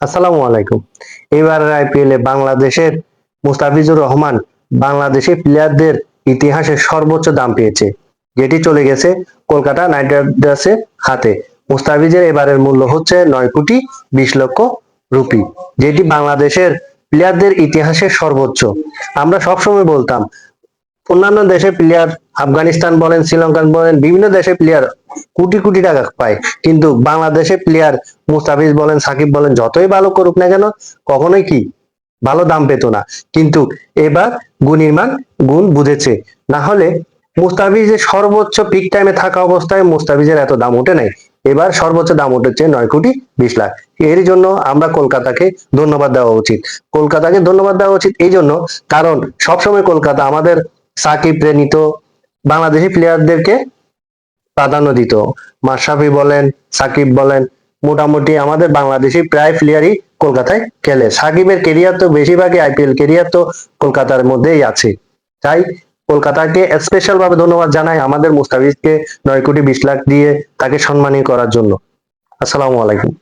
আসসালামু আলাইকুম। এবার আইপিএল এ বাংলাদেশের মুস্তাফিজুর রহমান বাংলাদেশি প্লেয়ারদের ইতিহাসে সর্বোচ্চ দাম পেয়েছে। যেটি চলে গেছে কলকাতা নাইট রাইডার্সের হাতে। মুস্তাফিজের এবারের মূল্য হচ্ছে নয় কোটি বিশ লক্ষ রুপি, যেটি বাংলাদেশের প্লেয়ারদের ইতিহাসে সর্বোচ্চ। আমরা সবসময় বলতাম অন্যান্য দেশের প্লেয়ার আফগানিস্তান বলেন, শ্রীলঙ্কান বলেন, বিভিন্ন দেশের প্লেয়ার কোটি কোটি টাকা পায়। কিন্তু বাংলাদেশের প্লেয়ার মুস্তাফিজ বলেন, সাকিব বলেন, যতই ভালো করুক না কেন, কখনোই কি ভালো দাম পেত না। কিন্তু এবার গুণীর মান গুণ বুঝেছে। না হলে মুস্তাফিজের সর্বোচ্চ পিক টাইমে থাকা অবস্থায় মুস্তাফিজের এত দাম উঠে নাই। এবার সর্বোচ্চ দাম উঠেছে নয় কোটি বিশ লাখ। এর জন্য আমরা কলকাতাকে ধন্যবাদ দেওয়া উচিত। কলকাতাকে ধন্যবাদ দেওয়া উচিত এই জন্য, কারণ সবসময় কলকাতা আমাদের সাকিব প্রেরিত বাংলাদেশি প্লেয়ারদেরকে প্রাধান্য দিত। মাশরাফি বলেন, সাকিব বলেন, মোটামুটি আমাদের বাংলাদেশি প্রায় প্লেয়ারই কলকাতায় খেলে। সাকিবের কেরিয়ার তো বেশিরভাগই আইপিএল কেরিয়ার তো কলকাতার মধ্যেই আছে। তাই কলকাতাকে স্পেশাল ভাবে ধন্যবাদ জানাই আমাদের মুস্তাফিজকে নয় কোটি বিশ লাখ দিয়ে তাকে সম্মানী করার জন্য। আসসালামু আলাইকুম।